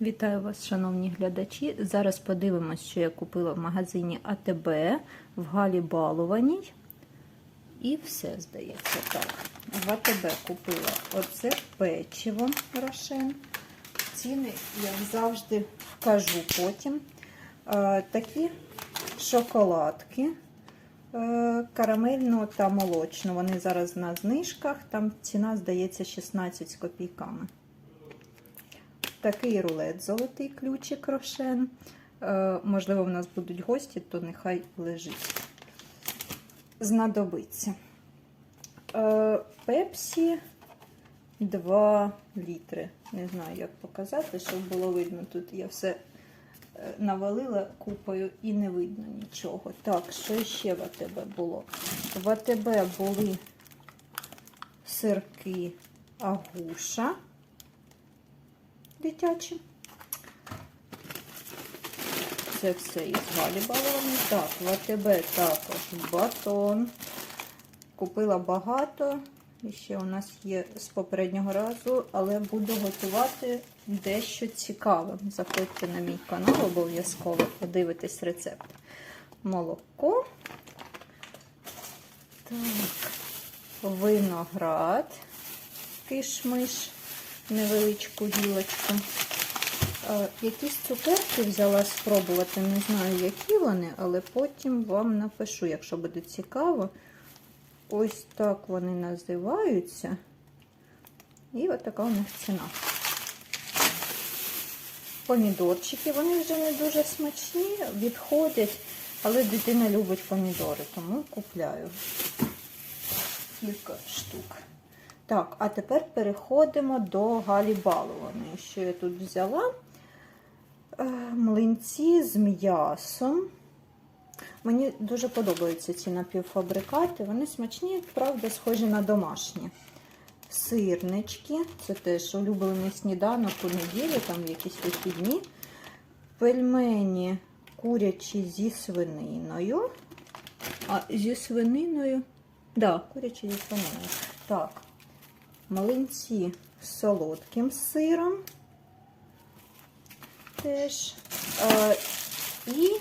Вітаю вас, шановні глядачі. Зараз подивимось, що я купила в магазині АТБ в Галі Балованій. І все, здається, так. В АТБ купила оце печиво Рошен. Ціни, як завжди, вкажу потім. Е, такі шоколадки е, карамельну та молочну. Вони зараз на знижках. Там ціна, здається, 16 з копійками. Такий рулет, золотий ключик рошен. Е, можливо, в нас будуть гості, то нехай лежить. Знадобиться. Е, Пепсі 2 літри. Не знаю, як показати, щоб було видно. Тут я все е, навалила купою і не видно нічого. Так, що ще в АТБ було? В АТБ були сирки агуша дитячі. Це все із Галі баловані. Так, в АТБ також батон. Купила багато. І ще у нас є з попереднього разу, але буду готувати дещо цікаве. Заходьте на мій канал, обов'язково подивитись рецепт. Молоко. Так, виноград, кишмиш, невеличку гілочку. Е, Якісь цукерки взяла спробувати, не знаю, які вони, але потім вам напишу, якщо буде цікаво. Ось так вони називаються. І от така у них ціна. Помідорчики, вони вже не дуже смачні, відходять, але дитина любить помідори, тому купляю кілька штук. Так, а тепер переходимо до Галі Балованої. Що я тут взяла? Е, Млинці з м'ясом. Мені дуже подобаються ці напівфабрикати. Вони смачні, правда, схожі на домашні. Сирнички, це теж улюблений сніданок у неділю, там якісь вихідні. Пельмені курячі зі свининою. А зі свининою. Так, да, курячі зі свининою. Так, Малинці з солодким сиром. Теж. А, і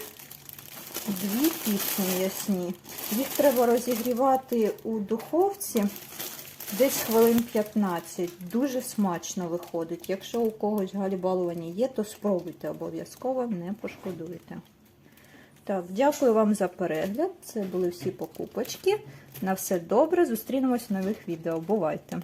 дві піци м'ясні. Їх треба розігрівати у духовці десь хвилин 15. Дуже смачно виходить. Якщо у когось галібалування є, то спробуйте обов'язково, не пошкодуєте. Так, дякую вам за перегляд. Це були всі покупочки. На все добре. Зустрінемось в нових відео. Бувайте!